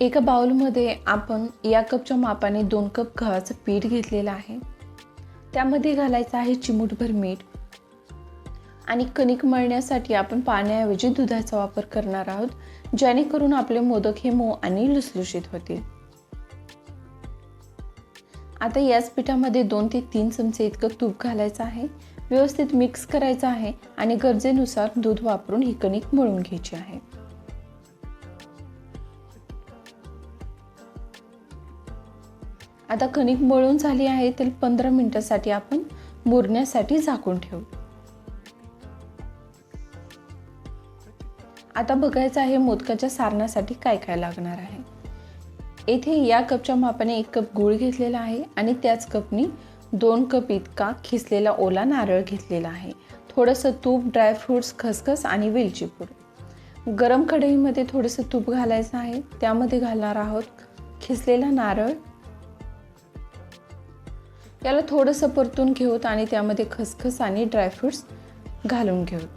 एका बाउलमध्ये आपण या कपच्या मापाने दोन कप गव्हाचं पीठ घेतलेलं आहे. त्यामध्ये घालायचं आहे चिमूटभर मीठ. आणि कणिक मळण्यासाठी आपण पाण्याऐवजी दुधाचा वापर करणार आहोत जेणेकरून आपले मोदक हे मऊ आणि लुसलुशीत होतील. आता याच पिठामध्ये दोन ते तीन चमचे इतकं तूप घालायचं आहे. व्यवस्थित मिक्स करायचं आहे आणि गरजेनुसार दूध वापरून ही कणिक मळून घ्यायची आहे. आता कणिक मळून झाली आहे तर पंधरा मिनिटासाठी आपण मुरण्यासाठी झाकून ठेवू. आता बघायचं आहे मोदकाच्या सारणासाठी काय काय लागणार आहे. येथे या कपच्या मापाने एक कप गूळ घेतलेला आहे आणि त्याच कपनी दोन कप इतका खिसलेला ओला नारळ घेतलेला आहे. थोडंसं तूप ड्रायफ्रूट्स खसखस आणि वेलचीपूर गरम कढईमध्ये थोडंसं तूप घालायचं आहे. त्यामध्ये घालणार आहोत खिसलेला नारळ याला थोडंसं परतून घेऊत आणि त्यामध्ये खसखस आणि ड्रायफ्रूट्स घालून घेऊत.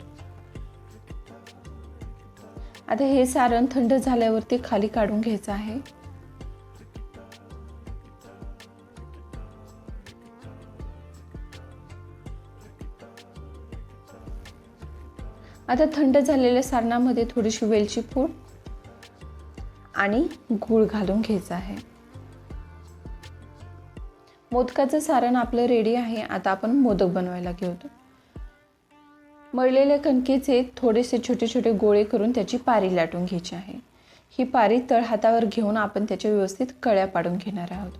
आता हे सारण थंड झाल्यावरती खाली काढून घ्यायचं आहे. आता थंड झालेल्या सारणामध्ये थोडीशी वेलची पूड आणि गूळ घालून घ्यायचं आहे. मोदकाचं सारण आपलं रेडी आहे. आता आपण मोदक बनवायला घेऊतो मळलेल्या कणकेचे थोडेसे छोटे छोटे गोळे करून त्याची पारी लाटून घ्यायची आहे. ही पारी तळ हातावर घेऊन आपण त्याच्या व्यवस्थित कळ्या पाडून घेणार आहोत.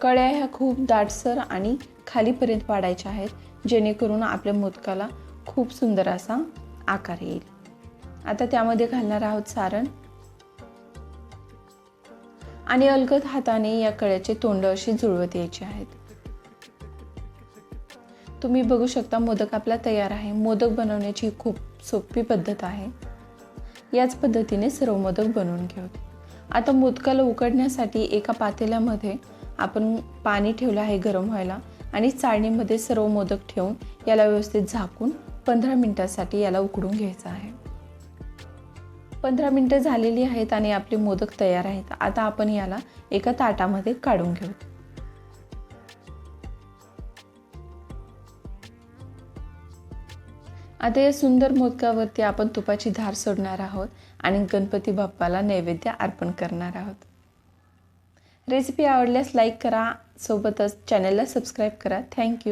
कळ्या ह्या खूप दाटसर आणि खालीपर्यंत पाडायच्या आहेत जेणेकरून आपल्या मोदकाला खूप सुंदर असा आकार येईल. आता त्यामध्ये घालणार आहोत सारण. आणि अलगद हाताने या कळ्याचे तोंड अशी जुळवत यायचे आहेत. तुम्ही बघू शकता मोदक आपला तयार आहे. मोदक बनवण्याची खूप सोपी पद्धत आहे. याच पद्धतीने सर्व मोदक बनवून घेऊ आता मोदकाला उकडण्यासाठी एका पातेल्यामध्ये आपण पाणी ठेवलं आहे गरम व्हायला आणि चाळणीमध्ये सर्व मोदक ठेवून याला व्यवस्थित झाकून पंधरा मिनटासाठी याला उकडून घ्यायचं आहे. पंधरा मिनटं झालेली आहेत आणि आपले मोदक तयार आहेत. आता आपण याला एका ताटामध्ये काढून घेऊ आता या सुंदर मोदकावरती आपण तुपाची धार सोडणार आहोत आणि गणपती बाप्पाला नैवेद्य अर्पण करणार आहोत. रेसिपी आवडल्यास लाईक करा सोबतच चॅनलला सबस्क्राईब करा. थँक्यू.